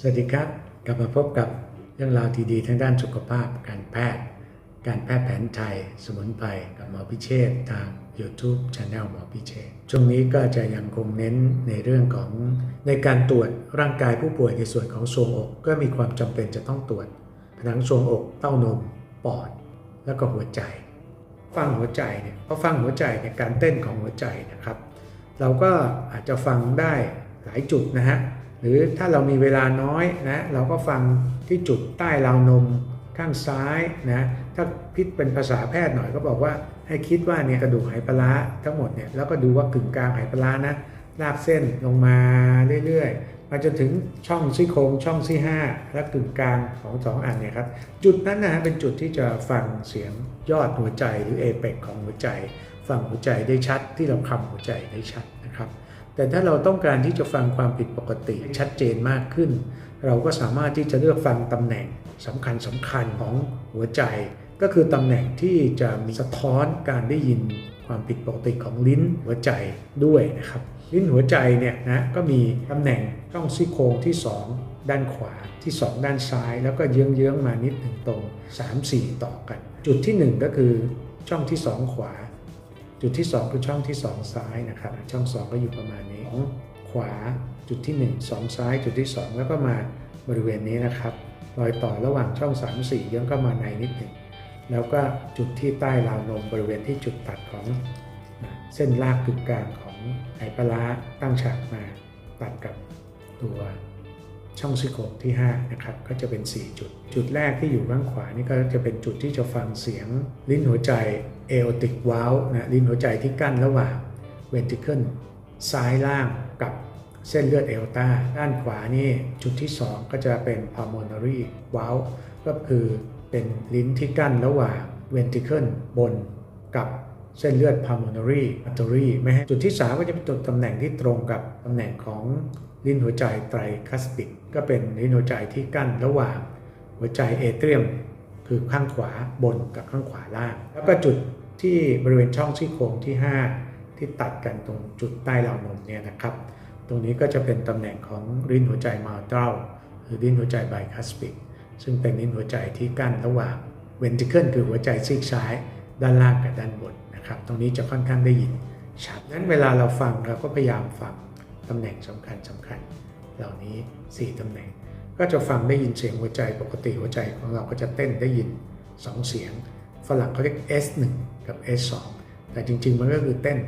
สวัสดีครับกลับมาพบกับเรื่องราวดีๆทางด้านสุขภาพ การแพทย์ การแพทย์แผนไทย สมุนไพรกับหมอพิเชษทาง YouTube Channel หมอพิเชษช่วงนี้ก็จะยังคงเน้นในเรื่องของในการตรวจร่างกายผู้ป่วยในส่วนของทรวงอก ก็มีความจำเป็นจะต้องตรวจผนังทรวงอก เต้านม ปอด แล้วก็หัวใจ ฟังหัวใจเนี่ยพอฟังหัวใจเนี่ยการเต้นของหัวใจนะครับ เราก็อาจจะฟังได้หลายจุดนะฮะ หรือถ้าเรามีเวลาน้อยนะเราก็ฟังที่จุดใต้ราวนมข้างซ้ายนะถ้าพิษเป็นภาษาแพทย์หน่อยก็บอกว่าให้คิดว่าเนี่ยกระดูกไหปลาทั้งหมดเนี่ยแล้วก็ดูว่ากึ่งกลางไหปลานะลากเส้นลงมาเรื่อยๆ มาจนถึงช่องซี่โครงช่องที่5และกึ่งกลางของสองอันเนี่ยครับจุดนั้นนะฮะเป็นจุดที่จะฟังเสียงยอดหัวใจหรือเอเปกของหัวใจ ฟังหัวใจได้ชัดที่เราคำหัวใจได้ชัดนะครับ แต่ถ้าเราต้องการที่จะฟังความผิดปกติชัดเจนมากขึ้น เราก็สามารถที่จะเลือกฟังตำแหน่งสำคัญสำคัญของหัวใจ ก็คือตำแหน่งที่จะมีสะท้อนการได้ยินความผิดปกติของลิ้นหัวใจด้วยนะครับ ลิ้นหัวใจเนี่ยนะก็มีตำแหน่งช่องซี่โครงที่ 2 ด้านขวาที่ 2 ด้านซ้าย แล้วก็เยื้องๆมานิดหนึ่งตรง 3-4 ต่อกัน จุดที่ 1 ก็คือช่องที่ 2 ขวา จุดที่ 2 คือช่องที่ 2 ซ้ายนะครับ ช่อง 2 ก็อยู่ประมาณนี้ของขวาจุดที่ 1 2 ซ้าย จุดที่ 2 แล้วก็มาบริเวณนี้นะครับรอยต่อระหว่างช่อง 3 4ยังก็มาในนิดหนึ่งแล้วก็จุดที่ใต้ราวนมบริเวณที่จุดตัดของเส้นลากกึ่งกลางของไหปลาตั้งฉากมาตัดกับตัวช่องซี่โครงที่5นะครับก็จะเป็น 4 จุด จุดแรกที่อยู่ข้างขวานี่ก็จะเป็นจุดที่จะฟังเสียงลิ้นหัวใจ aortic valve นะลิ้นหัวใจที่กั้นระหว่าง ventricle ซ้ายล่างกับเส้นเลือดเอลตาด้านขวานี่จุดที่ 2 ก็จะเป็น pulmonary valve ก็คือเป็นลิ้นที่กั้นระหว่าง ventricle บนกับเส้นเลือด pulmonary artery ไม่ให้จุดที่ 3 ก็จะเป็นจุดตำแหน่งที่ตรงกับตำแหน่งของลิ้นหัวใจไตรคัสปิดก็เป็นลิ้นหัวใจที่กั้นระหว่างหัวใจเอเทรียม คือข้างขวาบนกับข้างขวาล่าง แล้วก็จุด ที่บริเวณช่องซี่โครงที่ 5 ที่ตัดกันตรงจุดใต้ราวนมเนี่ยนะครับ ตรงนี้ก็จะเป็นตำแหน่งของลิ้นหัวใจมาเตลหรือลิ้นหัวใจไบคัสปิกซึ่งเป็นลิ้นหัวใจที่กั้นระหว่างเวนติเคิลคือหัวใจซีกซ้ายด้านล่างกับด้านบนนะครับ ตรงนี้จะค่อนข้างได้ยินชัดนั้นเวลาเราฟังเราก็พยายามฟังตำแหน่งสำคัญสำคัญ เหล่านี้ 4ตำแหน่ง ก็จะฟังได้ยินเสียงหัวใจปกติหัวใจของเราก็จะเต้นได้ยิน 2 เสียง ฝรั่งเขาเรียก S1 กับ S2 แต่จริง ๆ มันก็คือเต้น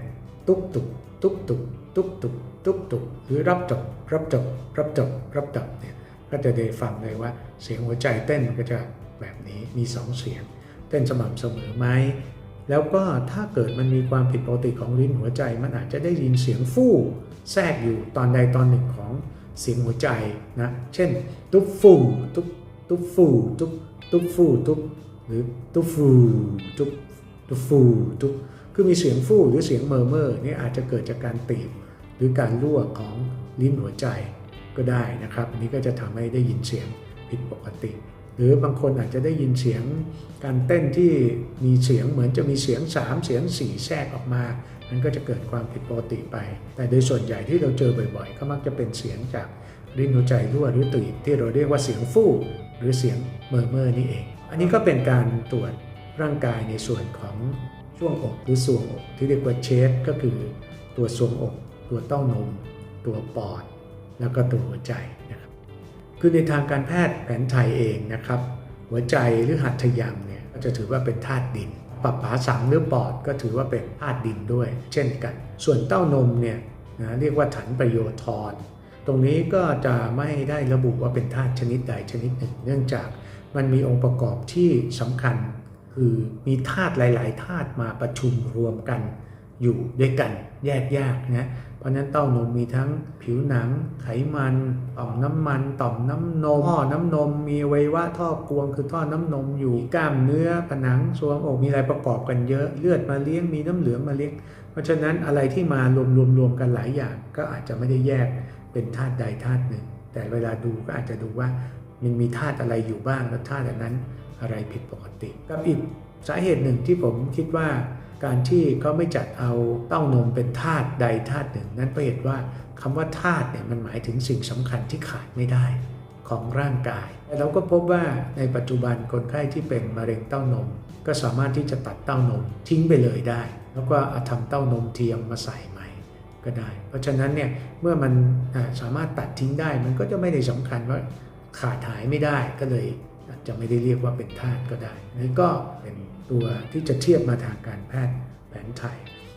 ตุ๊กตุกตุ๊กตุกตุ๊กตุกตุ๊กตุกหรือรับจบรับจบรับจบรับจบเนี่ยก็จะได้ฟังเลยว่าเสียงหัวใจเต้นมันก็จะแบบนี้มี 2 เสียง เต้นสม่ำเสมอไหมแล้วก็ถ้าเกิดมันมีความผิดปกติของลิ้นหัวใจ มันอาจจะได้ยินเสียงฟู่แทรกอยู่ตอนใดตอนหนึ่งของเสียงหัวใจนะเช่น ตุ๊บฟู่ตุ๊บตุ๊บฟู่ตุ๊บตุ๊บฟู่ตุ๊บหรือตุ๊บฟู่ตุ๊บ ตุ๊บฟูตุ๊บคือมีเสียงฟู่หรือเสียงเมอร์เมอร์นี่อาจจะเกิดจากการตีบหรือการรั่วของลิ้นหัวใจก็ได้นะครับ อันนี้ก็จะทำให้ได้ยินเสียงผิดปกติ หรือบางคนอาจจะได้ยินเสียงการเต้นที่มีเสียงเหมือนจะมีเสียง 3 เสียง 4 แทรกออกมา มันก็จะเกิดความผิดปกติไป แต่โดยส่วนใหญ่ที่เราเจอบ่อยๆ ก็มักจะเป็นเสียงจากลิ้นหัวใจรั่วหรือตีบที่เราเรียกว่าเสียงฟู่หรือเสียงเมอร์เมอร์นี่เอง อันนี้ก็เป็นการตรวจ ร่างกายในส่วนของช่วงอกหรือส่วงอกที่เรียกว่าเชสก็คือตัวส่วงอก ตัวเต้านม ตัวปอด แล้วก็ตัวหัวใจนะครับคือในทางการแพทย์แผนไทยเองนะครับ หัวใจหรือหัตถยังเนี่ยก็จะถือว่าเป็นธาตุดินปับผาสังหรือปอดก็ถือว่าเป็นธาตุดินด้วย เช่นกัน ส่วนเต้านมเนี่ยนะเรียกว่าถันประโยชน์ทอนตรงนี้ก็จะไม่ได้ระบุว่าเป็นธาตุชนิดใดชนิดหนึ่ง เนื่องจากมันมีองค์ประกอบที่สำคัญ คือมีธาตุหลาย ๆธาตุมาประชุมรวมกันอยู่ด้วยกันแยกยากนะเพราะนั้นเต้านมมีทั้งผิวหนังไขมันต่อมน้ำมันต่อมน้ำนมท่อน้ำนม มีไวยวะท่อกวงคือท่อน้ำนมอยู่กล้ามเนื้อผนังซวงอกมีอะไรประกอบกันเยอะเลือดมาเลี้ยงมีน้ำเหลืองมาเลี้ยง เพราะฉะนั้นอะไรที่มารวมรวมรวมกันหลายอย่าง ก็อาจจะไม่ได้แยกเป็นธาตุใดธาตุหนึ่ง แต่เวลาดูก็อาจจะดูว่ามันมีธาตุอะไรอยู่บ้างแล้วธาตุอันนั้น อะไรผิดปกติ กับอีกสาเหตุหนึ่งที่ผมคิดว่าการที่เขาไม่จัดเอาเต้านมเป็นธาตุใดธาตุหนึ่ง นั้นเพราะเหตุว่าคำว่าธาตุเนี่ยมันหมายถึงสิ่งสำคัญที่ขาดไม่ได้ของร่างกายแต่เราก็พบว่าในปัจจุบันคนไข้ที่เป็นมะเร็งเต้านม ก็สามารถที่จะตัดเต้านมทิ้งไปเลยได้ แล้วก็เอาทำเต้านมเทียมมาใส่ใหม่ก็ได้ เพราะฉะนั้นเนี่ยเมื่อมันสามารถตัดทิ้งได้มันก็จะไม่ได้สำคัญว่าขาดหายไม่ได้ก็เลย อาจจะไม่ได้เรียกว่าเป็นธาตุก็ได้นี่ก็เป็นตัวที่จะเทียบมาทางการแพทย์แผนไทย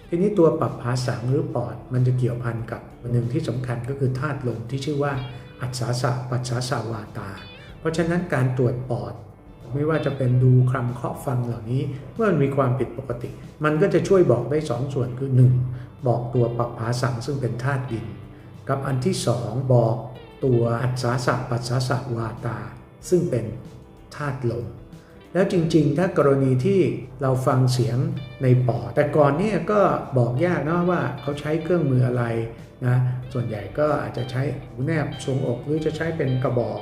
ทีนี้ตัวปรับภาสังหรือปอดมันจะเกี่ยวพันกับหนึ่งที่สำคัญก็คือธาตุลมที่ชื่อว่าอัศสสะปัสสาสาวาตา เพราะฉะนั้นการตรวจปอด ไม่ว่าจะเป็นดูคลำเคาะฟังเหล่านี้ เมื่อมันมีความผิดปกติ มันก็จะช่วยบอกได้ 2ส่วนคือ 1. บอกตัวปรับภาสังซึ่งเป็นธาตุดิน กับอันที่ 2 บอกตัวอัศสสะปัสสาสาวาตา ซึ่งเป็น ธาตุลม แล้วจริงๆ ถ้ากรณีที่เราฟังเสียงในปอด แต่ก่อนเนี่ยก็บอกยากนะว่าเขาใช้เครื่องมืออะไรนะส่วนใหญ่ก็อาจจะใช้หูแนบทรงอกหรือจะใช้เป็นกระบอก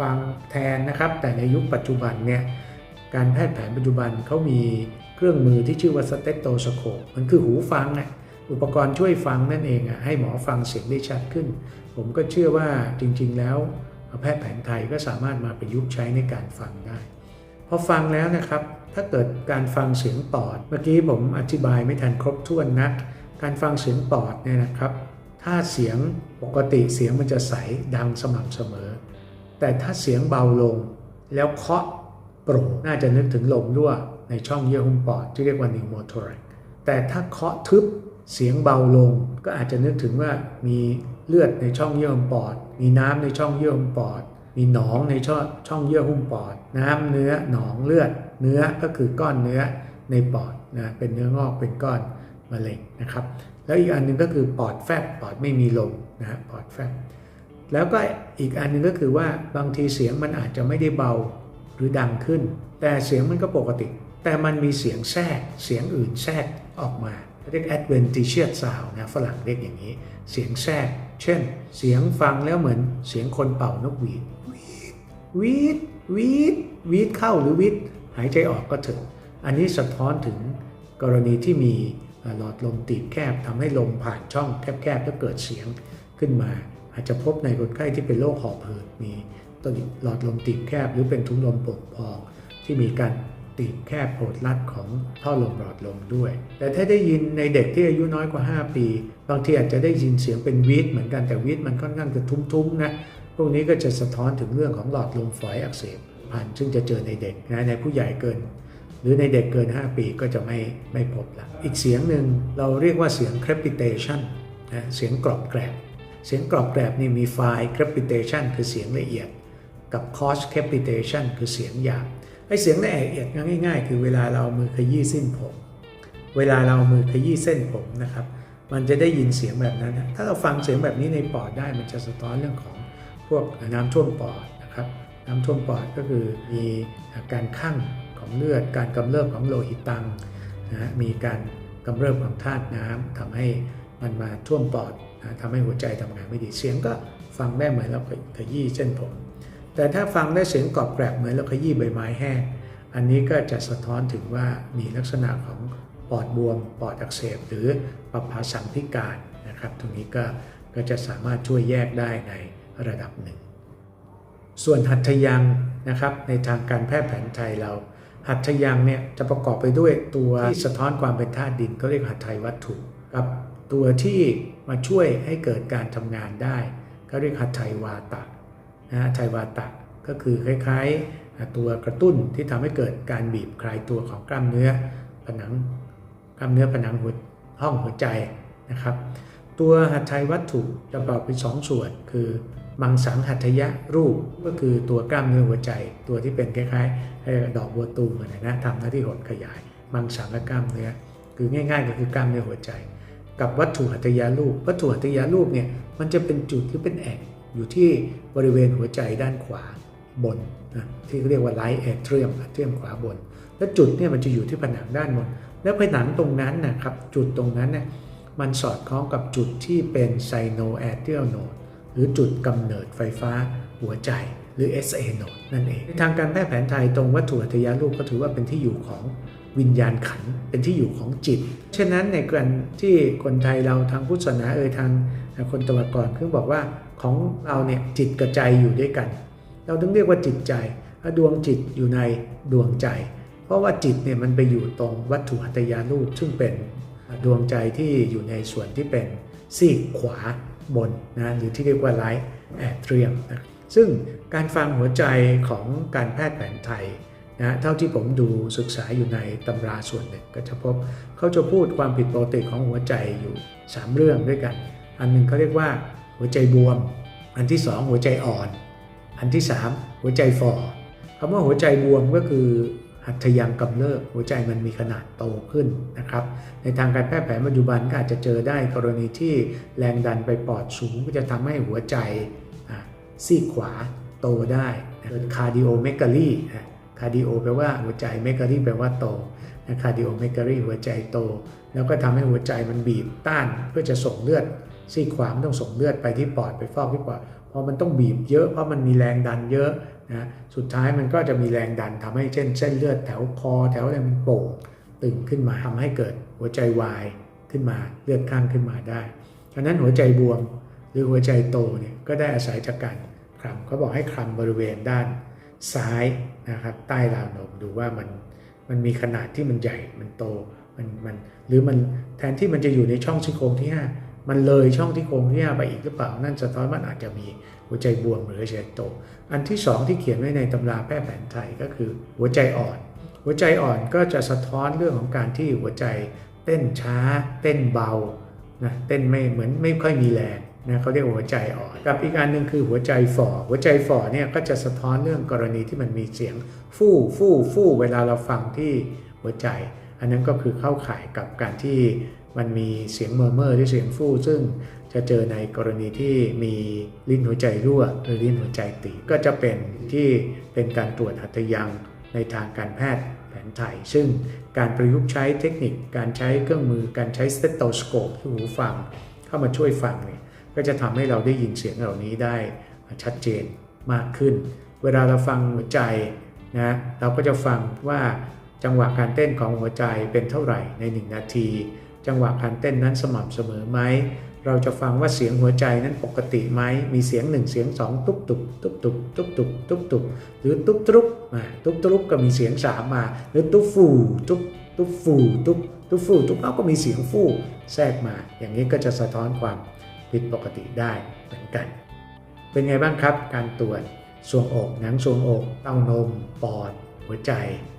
ฟังแทนนะครับ แต่ในยุคปัจจุบันเนี่ยการแพทย์แผนปัจจุบันเขามีเครื่องมือที่ชื่อว่าสเตตโตสโคปมันคือหูฟังอะอุปกรณ์ช่วยฟังนั่นเองอะให้หมอฟังเสียงได้ชัดขึ้น ผมก็เชื่อว่าจริงๆแล้ว แพทย์แผนไทยก็สามารถมาประยุกต์ใช้ในการฟังได้พอฟังแล้วนะครับ ถ้าเกิดการฟังเสียงปอด เมื่อกี้ผมอธิบายไม่ทันครบถ้วนนัก การฟังเสียงปอดเนี่ยนะครับ ถ้าเสียงปกติเสียงมันจะใสดังสม่ำเสมอ แต่ถ้าเสียงเบาลง แล้วเคาะโปร่งน่าจะนึกถึงลมรั่วในช่องเยื่อหุ้มปอดที่เรียกว่านิวโมโทรักแต่ถ้าเคาะทึบเสียงเบาลงก็อาจจะนึกถึงว่ามี เลือดในช่องเยื่อหุ้มปอด มีน้ำในช่องเยื่อหุ้มปอด มีหนองในช่องช่องเยื่อหุ้มปอด น้ำเนื้อหนองเลือด เนื้อก็คือก้อนเนื้อในปอดนะเป็นเนื้องอกเป็นก้อนมะเร็งนะครับ แล้วอีกอันหนึงก็คือปอดแฟบปอดไม่มีลมนะฮะปอดแฟบแล้วก็อีกอันหนึงก็คือว่าบางทีเสียงมันอาจจะไม่ได้เบาหรือดังขึ้น แต่เสียงมันก็ปกติ แต่มันมีเสียงแทรกเสียงอื่นแทรกออกมาเรียก adventitious sound นะฝรั่งเรียกอย่างนี้ เสียงแทรก เช่น เสียงฟังแล้วเหมือนเสียงคนเป่านกหวีดวีดวีดวีดเข้าหรือวีดหายใจออกก็เถอะอันนี้สะท้อนถึงกรณีที่มีหลอดลมตีบแคบทำให้ลมผ่านช่องแคบๆแล้วเกิดเสียงขึ้นมา อาจจะพบในคนไข้ที่เป็นโรคหอบหืดมีตัวหลอดลมตีบแคบหรือเป็นถุงลมโป่งพองที่มีการ ตีบแคบโผดรัดของท่อลมหลอดลมด้วย แต่ถ้าได้ยินในเด็กที่อายุน้อยกว่า 5 ปี บางทีอาจจะได้ยินเสียงเป็นวีดเหมือนกันแต่วีดมันค่อนข้างจะทุ้มๆนะพวกนี้ก็จะสะท้อนถึงเรื่องของหลอดลมฝอยอักเสบผ่านซึ่งจะเจอในเด็กนะในผู้ใหญ่เกิน หรือในเด็กเกิน 5 ปีก็จะไม่ไม่พบละอีกเสียงหนึ่งเราเรียกว่าเสียง crepitation นะเสียงกรอบแกรบเสียงกรอบแกรบนี่มีไฟล์ crepitation คือเสียงละเอียด กับ coarse crepitation คือเสียงหยาบ ไอเสียงละเอียดง่าย ๆ คือเวลาเราเอามือขยี้เส้นผม เวลาเราเอามือขยี้เส้นผมนะครับ มันจะได้ยินเสียงแบบนั้น ถ้าเราฟังเสียงแบบนี้ในปอดได้มันจะสะท้อนเรื่องของพวกน้ำท่วมปอดนะครับ น้ำท่วมปอดก็คือมีการคั่งของเลือด การกำเริบของโลหิตตังนะมีการกำเริบของธาตุน้ำทำให้มันมาท่วมปอดนะทำให้หัวใจทำงานไม่ดีเสียงก็ฟังได้เหมือนเราขยี้เส้นผม แต่ถ้าฟังได้เสียงกรอบแกรบเหมือนเราขยี้ใบไม้แห้ง อันนี้ก็จะสะท้อนถึงว่ามีลักษณะของปอดบวม ปอดอักเสบ หรือปรับภาสังพิการนะครับ ตรงนี้ก็ก็จะสามารถช่วยแยกได้ในระดับหนึ่ง ส่วนหัตถยังนะครับในทางการแพทย์แผนไทยเรา หัตถยังเนี่ยจะประกอบไปด้วยตัวที่สะท้อนความเป็นธาตุดินเขาเรียกหัตถยวัตถุกับตัวที่มาช่วยให้เกิดการทำงานได้เขาเรียกหัตถยวาตะ นะหัตถยวาตะก็คือคล้ายๆตัวกระตุ้นที่ทำให้เกิดการบีบคลายตัวของกล้ามเนื้อผนังกล้ามเนื้อผนังหัวห้องหัวใจนะครับ ตัวหัตถยวัตถุจะประกอบเป็นสองส่วน คือมังสังหัตถยะรูปก็คือตัวกล้ามเนื้อหัวใจ ตัวที่เป็นคล้ายๆดอกบัวตูมนะนะทำหน้าที่หดขยาย มังสังและกล้ามเนื้อ คือง่าย ๆ ก็คือกล้ามเนื้อหัวใจ กับวัตถุหัตถยารูป วัตถุหัตถยารูปเนี่ยมันจะเป็นจุดหรือเป็นแอ่ง อยู่ที่บริเวณหัวใจด้านขวาบนนะที่เรียกว่าไลท์แอเทรียมแอเทรียมขวาบน และจุดเนี่ยมันจะอยู่ที่ผนังด้านบน แล้วผนังตรงนั้นนะครับจุดตรงนั้นเนี่ยมันสอดคล้องกับจุดที่เป็นไซโนแอเทรียลโนดหรือจุดกำเนิดไฟฟ้าหัวใจหรือ SA โนดนั่นเองในทางการแพทย์แผนไทยตรงวัตถุหัตยารูปก็ถือว่าเป็นที่อยู่ของวิญญาณขันเป็นที่อยู่ของจิต ฉะนั้นในการที่คนไทยเราทางพุทธศาสนาเอ่ยทาง คนตะวันก่อนคือบอกว่าของเราเนี่ยจิตกับใจอยู่ด้วยกัน เราต้องเรียกว่าจิตใจดวงจิตอยู่ในดวงใจ เพราะว่าจิตเนี่ยมันไปอยู่ตรงวัตถุหัตยานูปซึ่งเป็นดวงใจที่อยู่ในส่วนที่เป็นซีกขวาบนนะหรือที่เรียกว่าไลท์แอทเรียมนะซึ่งการฟังหัวใจของการแพทย์แผนไทยนะเท่าที่ผมดูศึกษาอยู่ในตำราส่วนหนึ่งก็จะพบเขาจะพูดความผิดปกติของหัวใจอยู่ 3 เรื่องด้วยกัน อันหนึ่งเขาเรียกว่าหัวใจบวม อันที่ 2 หัวใจอ่อน อันที่ 3 หัวใจฝ่อคำว่าหัวใจบวมก็คือหัตถยังกำเริบหัวใจมันมีขนาดโตขึ้นนะครับ ในทางการแพทย์แผนปัจจุบันก็อาจจะเจอได้กรณีที่แรงดันไปปอดสูงก็จะทำให้หัวใจซีกขวาโตได้เกิดคาร์ดิโอเมกาลีคาร์ดิโอแปลว่าหัวใจเมกาลีแปลว่าโตคาร์ดิโอเมกาลีหัวใจโต แล้วก็ทำให้หัวใจมันบีบต้านเพื่อจะส่งเลือด ซีกขวามันต้องส่งเลือดไปที่ปอดไปฟอกที่ปอดพอมันต้องบีบเยอะเพราะมันมีแรงดันเยอะนะสุดท้ายมันก็จะมีแรงดันทำให้เช่นเส้นเลือดแถวคอแถวอะไรมันโป่งตึงขึ้นมาทำให้เกิดหัวใจวายขึ้นมาเลือดข้างขึ้นมาได้ฉะนั้นหัวใจบวมหรือหัวใจโตเนี่ยก็ได้อาศัยจากการคลำเขาบอกให้คลำบริเวณด้านซ้ายนะครับใต้ราวนมดูว่ามันมันมีขนาดที่มันใหญ่มันโตมันมันหรือมันแทนที่มันจะอยู่ในช่องซี่โครงที่ 5 มันเลยช่องที่โครงที่5ไปอีกหรือเปล่า นั่นสะท้อนมันอาจจะมีหัวใจบวมหรือหัวใจโต อันที่ 2 ที่เขียนไว้ในตำราแพทย์แผนไทยก็คือหัวใจอ่อน หัวใจอ่อนก็จะสะท้อนเรื่องของการที่หัวใจเต้นช้า เต้นเบานะเต้นไม่เหมือนไม่ค่อยมีแรงนะเขาเรียกหัวใจอ่อนกับอีกอันหนึ่งคือหัวใจฝ่อหัวใจฝ่อเนี่ยก็จะสะท้อนเรื่องกรณีที่มันมีเสียง ฟู่ฟู่ฟู่เวลาเราฟังที่หัวใจ อันนั้นก็คือเข้าข่ายกับการที่ มันมีเสียงเมอร์เมอร์ที่เสียงฟู่ซึ่งจะเจอในกรณีที่มีลิ้นหัวใจรั่วหรือลิ้นหัวใจตีก็จะเป็นที่เป็นการตรวจหัตถยังในทางการแพทย์แผนไทย ซึ่งการประยุกต์ใช้เทคนิค การใช้เครื่องมือ การใช้สเตตโตสโคปที่หูฟัง เข้ามาช่วยฟังเนี่ยก็จะทำให้เราได้ยินเสียงเหล่านี้ได้ชัดเจนมากขึ้น เวลาเราฟังหัวใจนะเราก็จะฟังว่าจังหวะการเต้นของหัวใจเป็นเท่าไหร่ใน 1 นาที จังหวะการเต้นนั้นสม่ำเสมอไหม เราจะฟังว่าเสียงหัวใจนั้นปกติไหม มีเสียงหนึ่งเสียงสองตุ๊บตุบตุ๊บตุบตุ๊บตุบตุ๊บตุบหรือตุ๊บตุ๊บมาตุ๊บตุ๊บก็มีเสียงสามมา หรือตุ๊บฟูตุ๊บตุ๊บฟูตุ๊บตุ๊บฟูตุ๊บเอาก็มีเสียงฟูแทรกมา อย่างนี้ก็จะสะท้อนความผิดปกติได้เหมือนกัน เป็นไงบ้างครับ การตรวจทรวงอกหนังทรวงอกเต้านม ปอด หัวใจ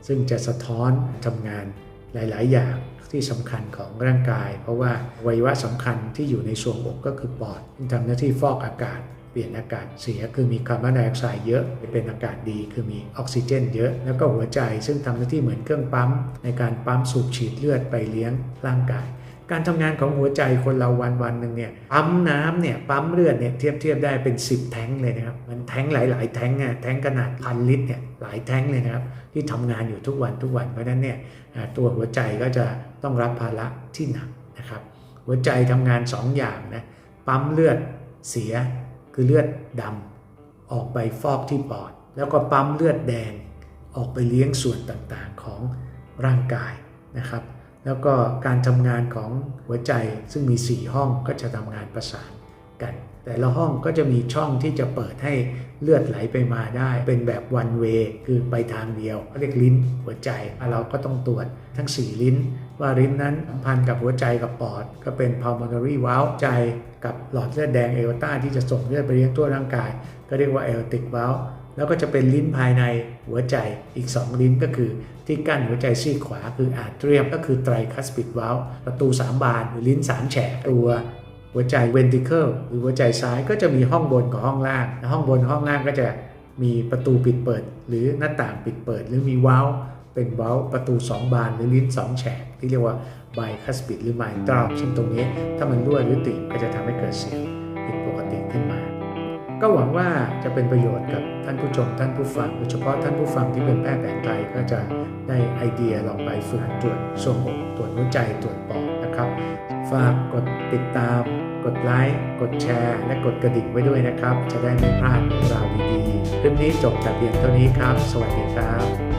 ซึ่งจะสะท้อนทำงานหลาย ๆ อย่าง ที่สำคัญของร่างกาย เพราะว่าวัยวะสำคัญที่อยู่ในทรวงอกก็คือปอดที่ทำหน้าที่ฟอกอากาศเปลี่ยนอากาศเสียคือมีคาร์บอนไดออกไซด์เยอะเป็นอากาศดีคือมีออกซิเจนเยอะ แล้วก็หัวใจซึ่งทำหน้าที่เหมือนเครื่องปั๊ม ในการปั๊มสูบฉีดเลือดไปเลี้ยงร่างกาย การทำงานของหัวใจคนเราวันวันหนึ่งเนี่ยปั๊มน้ำเนี่ยปั๊มเลือดเนี่ยเทียบเทียบได้เป็น 10 แท้งเลยนะครับมันแท้งหลาย ๆ แท้งอะแท้งขนาดพันลิตรเนี่ยหลายแท้งเลยนะครับที่ทำงานอยู่ทุกวันทุกวันเพราะนั้นเนี่ยตัวหัวใจก็จะ ต้องรับภาระที่หนักนะครับ หัวใจทำงาน2ออย่างนะปั๊มเลือดเสียคือเลือดดำออกไปฟอกที่ปอด แล้วก็ปั๊มเลือดแดงออกไปเลี้ยงส่วนต่างๆของร่างกายนะครับ แล้วก็การทำงานของหัวใจซึ่งมี 4 ห้องก็จะทำงานประสานกัน แต่ละห้องก็จะมีช่องที่จะเปิดให้เลือดไหลไปมาได้ เป็นแบบ one way คือไปทางเดียวเรียกลิ้นหัวใจเราก็ต้องตรวจทั้ง 4 ลิ้น ว่าลิ้นนั้นสัมพันธ์กับหัวใจกับปอด ก็เป็น pulmonary valve ใจกับหลอดเลือดแดงเอโอตาที่จะส่งเลือดไปเลี้ยงทั่วร่างกาย ก็เรียกว่า aortic valve แล้วก็จะเป็นลิ้นภายในหัวใจอีก 2 ลิ้นก็คือ ที่กั้นหัวใจซีขวาคืออาร์เทรียมก็คือไตรคัสปิดวาลประตู 3 บานหรือลิ้น 3 แฉกตัวหัวใจเวนติเคิลหรือหัวใจซ้ายก็จะมีห้องบนกับห้องล่างห้องบนห้องล่างก็จะมีประตูปิดเปิด หรือหน้าต่างปิดเปิด หรือมีวาล เป็นวาลประตู 2 บานหรือลิ้น 2 แฉกที่เรียกว่าไบคัสปิดหรือไมตรอซึ่งตรงนี้ถ้ามันรั่วหรือติดก็จะทำให้เกิดเสียงผิดปกติขึ้นมา ก็หวังว่าจะเป็นประโยชน์กับท่านผู้ชมท่านผู้ฟังโดยเฉพาะท่านผู้ฟังที่เป็นแพทย์แผนไทยก็จะได้ไอเดียลองไปฝึกตรวจทรวงอกตรวจหัวใจตรวจปอดนะครับ ฝากกดติดตาม กดไลค์กดแชร์ และกดกระดิ่งไว้ด้วยนะครับ จะได้ไม่พลาดเรื่องราวดีๆคลิปนี้จบแต่เพียงเท่านี้ครับ สวัสดีครับ